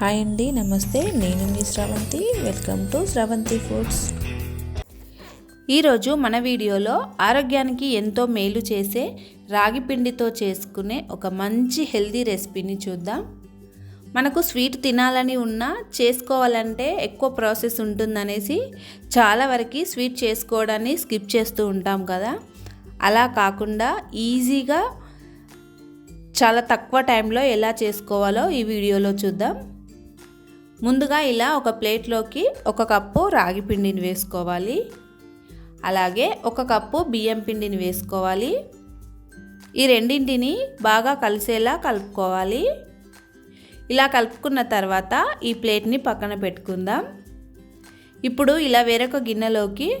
Hi అండి నమస్తే. నేను మీ Sravanthi. Welcome to Sravanthi foods ఈరోజు మన వీడియోలో ఆరోగ్యానికి ఎంతో మేలు చేసే రాగి పిండితో చేసుకునే ఒక మంచి హెల్దీ రెసిపీని చూద్దాం. మనకు స్వీట్ తినాలని ఉన్నా చేసుకోవాలంటే ఎక్కువ ప్రాసెస్ ఉంటుందనేసి చాలా వరకు స్వీట్ చేసుకోవడాన్ని స్కిప్ చేస్తూ ఉంటాం కదా. అలా కాకుండా ఈజీగా చాలా తక్కువ టైంలో ఎలా చేసుకోవాలో ఈ వీడియోలో చూద్దాం. ముందుగా ఇలా ఒక ప్లేట్లోకి ఒక కప్పు రాగి పిండిని వేసుకోవాలి. అలాగే ఒక కప్పు బియ్యం పిండిని వేసుకోవాలి. ఈ రెండింటిని బాగా కలిసేలా కలుపుకోవాలి. ఇలా కలుపుకున్న తర్వాత ఈ ప్లేట్ని పక్కన పెట్టుకుందాం. ఇప్పుడు ఇలా వేరొక గిన్నెలోకి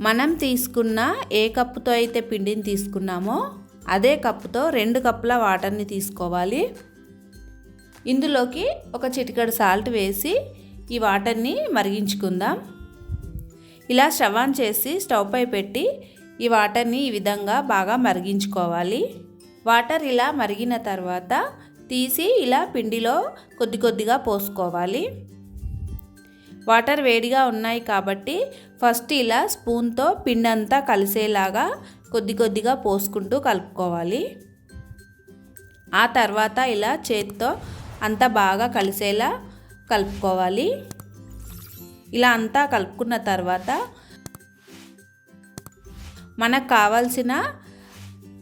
మనం తీసుకున్న ఏ కప్పుతో అయితే పిండిని తీసుకున్నామో అదే కప్పుతో రెండు కప్పుల వాటర్ని తీసుకోవాలి. ఇందులోకి ఒక చిటికడు సాల్ట్ వేసి ఈ వాటర్ని మరిగించుకుందాం. ఇలా స్టవ్ ఆన్ చేసి స్టవ్ పై పెట్టి ఈ వాటర్ని ఈ విధంగా బాగా మరిగించుకోవాలి. వాటర్ ఇలా మరిగిన తర్వాత తీసి ఇలా పిండిలో కొద్ది కొద్దిగా పోసుకోవాలి. వాటర్ వేడిగా ఉన్నాయి కాబట్టి ఫస్ట్ ఇలా స్పూన్తో పిండి అంతా కలిసేలాగా కొద్ది కొద్దిగా పోసుకుంటూ కలుపుకోవాలి. ఆ తర్వాత ఇలా చేతితో అంతా బాగా కలిసేలా కలుపుకోవాలి. ఇలా అంతా కలుపుకున్న తర్వాత మనకు కావాల్సిన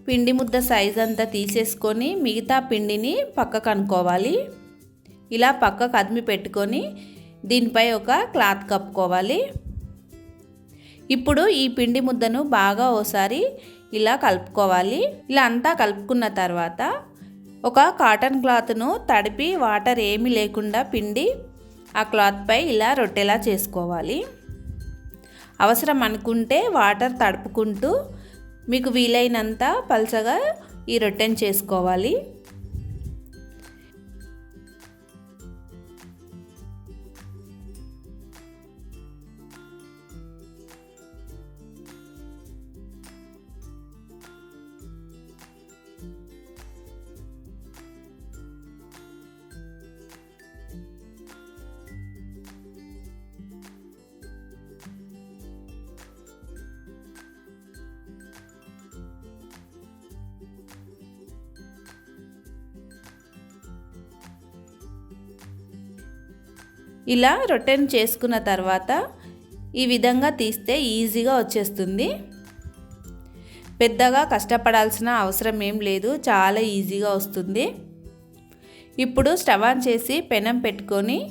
పిండి ముద్ద సైజ్ అంతా తీసేసుకొని మిగతా పిండిని పక్కకు అనుకోవాలి. ఇలా పక్కకు అదిమి పెట్టుకొని దీనిపై ఒక క్లాత్ కప్పుకోవాలి. ఇప్పుడు ఈ పిండి ముద్దను బాగా ఓసారి ఇలా కలుపుకోవాలి. ఇలా అంతా కలుపుకున్న తర్వాత ఒక కాటన్ క్లాత్ను తడిపి వాటర్ ఏమీ లేకుండా పిండి ఆ క్లాత్పై ఇలా రొట్టెలా చేసుకోవాలి. అవసరం అనుకుంటే వాటర్ తడుపుకుంటూ మీకు వీలైనంత పలచగా ఈ రొట్టెను చేసుకోవాలి. ఇలా రొట్టెను చేసుకున్న తర్వాత ఈ విధంగా తీస్తే ఈజీగా వచ్చేస్తుంది. పెద్దగా కష్టపడాల్సిన అవసరం ఏం లేదు చాలా ఈజీగా వస్తుంది. ఇప్పుడు స్టవ్ ఆన్ చేసి పెనం పెట్టుకొని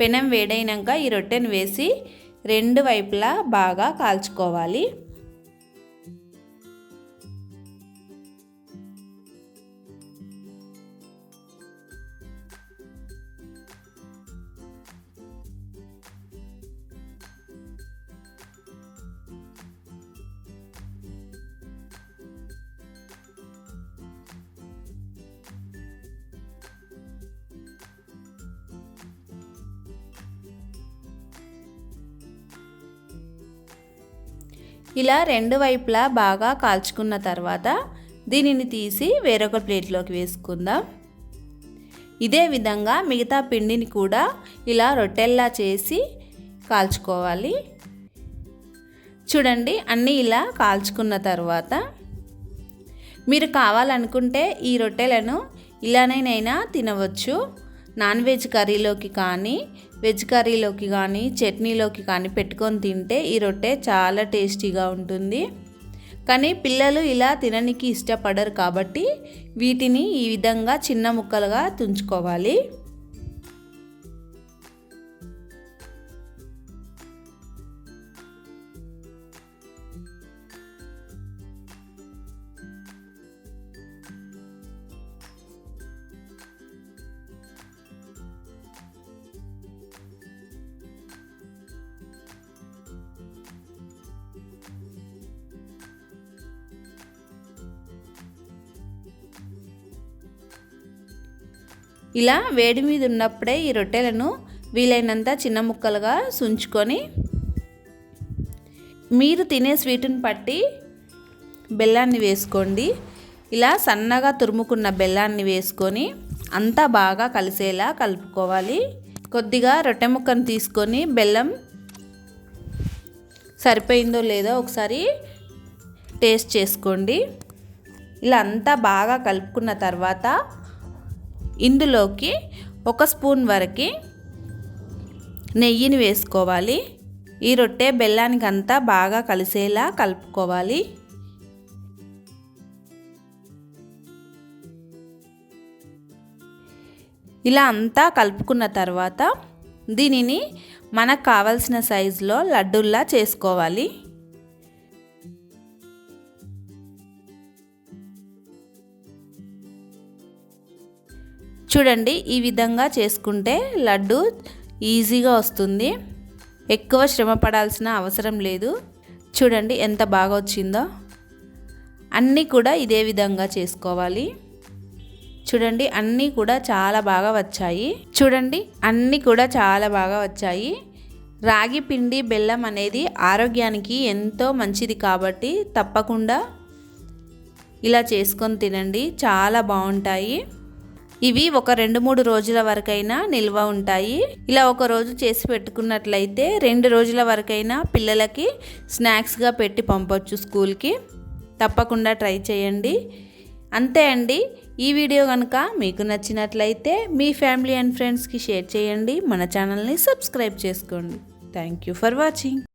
పెనం వేడైనాక ఈ రొట్టెను వేసి రెండు వైపులా బాగా కాల్చుకోవాలి. ఇలా రెండు వైపులా బాగా కాల్చుకున్న తర్వాత దీనిని తీసి వేరొక ప్లేట్లోకి వేసుకుందాం. ఇదే విధంగా మిగతా పిండిని కూడా ఇలా రొట్టెల్లా చేసి కాల్చుకోవాలి. చూడండి అన్నీ ఇలా కాల్చుకున్న తర్వాత మీరు కావాలనుకుంటే ఈ రొట్టెలను ఇలానైనా తినవచ్చు. నాన్ వెజ్ కర్రీలోకి కానీ వెజ్ కర్రీలోకి కానీ చట్నీలోకి కానీ పెట్టుకొని తింటే ఈ రొట్టె చాలా టేస్టీగా ఉంటుంది. కానీ పిల్లలు ఇలా తిననికి ఇష్టపడరు కాబట్టి వీటిని ఈ విధంగా చిన్న ముక్కలుగా తుంచుకోవాలి. ఇలా వేడి మీద ఉన్నప్పుడే ఈ రొట్టెలను వీలైనంత చిన్న ముక్కలుగా సుంచుకొని మీరు తినే స్వీట్ని పట్టి బెల్లాన్ని వేసుకోండి. ఇలా సన్నగా తురుముకున్న బెల్లాన్ని వేసుకొని అంతా బాగా కలిసేలా కలుపుకోవాలి. కొద్దిగా రొట్టె ముక్కను తీసుకొని బెల్లం సరిపోయిందో లేదో ఒకసారి టేస్ట్ చేసుకోండి. ఇలా అంతా బాగా కలుపుకున్న తర్వాత ఇందులోకి ఒక స్పూన్ వరకు నెయ్యిని వేసుకోవాలి. ఈ రొట్టె బెల్లానికి అంతా బాగా కలిసేలా కలుపుకోవాలి. ఇలా అంతా కలుపుకున్న తర్వాత దీనిని మనకు కావలసిన సైజులో లడ్డూల్లా చేసుకోవాలి. చూడండి ఈ విధంగా చేసుకుంటే లడ్డు ఈజీగా వస్తుంది. ఎక్కువ శ్రమ పడాల్సిన అవసరం లేదు. చూడండి ఎంత బాగా వచ్చిందో. అన్నీ కూడా ఇదే విధంగా చేసుకోవాలి. చూడండి అన్నీ కూడా చాలా బాగా వచ్చాయి. చూడండి అన్నీ కూడా చాలా బాగా వచ్చాయి. రాగి పిండి బెల్లం అనేది ఆరోగ్యానికి ఎంతో మంచిది కాబట్టి తప్పకుండా ఇలా చేసుకొని తినండి. చాలా బాగుంటాయి. ఇవి ఒక రెండు మూడు రోజుల వరకైనా నిల్వ ఉంటాయి. ఇలా ఒక రోజు చేసి పెట్టుకున్నట్లయితే రెండు రోజుల వరకైనా పిల్లలకి స్నాక్స్గా పెట్టి పంపొచ్చు స్కూల్కి తప్పకుండా ట్రై చేయండి. అంతే అండి. ఈ వీడియో కనుక మీకు నచ్చినట్లయితే మీ ఫ్యామిలీ అండ్ ఫ్రెండ్స్కి షేర్ చేయండి. మన ఛానల్ని సబ్స్క్రైబ్ చేసుకోండి. Thank you for watching.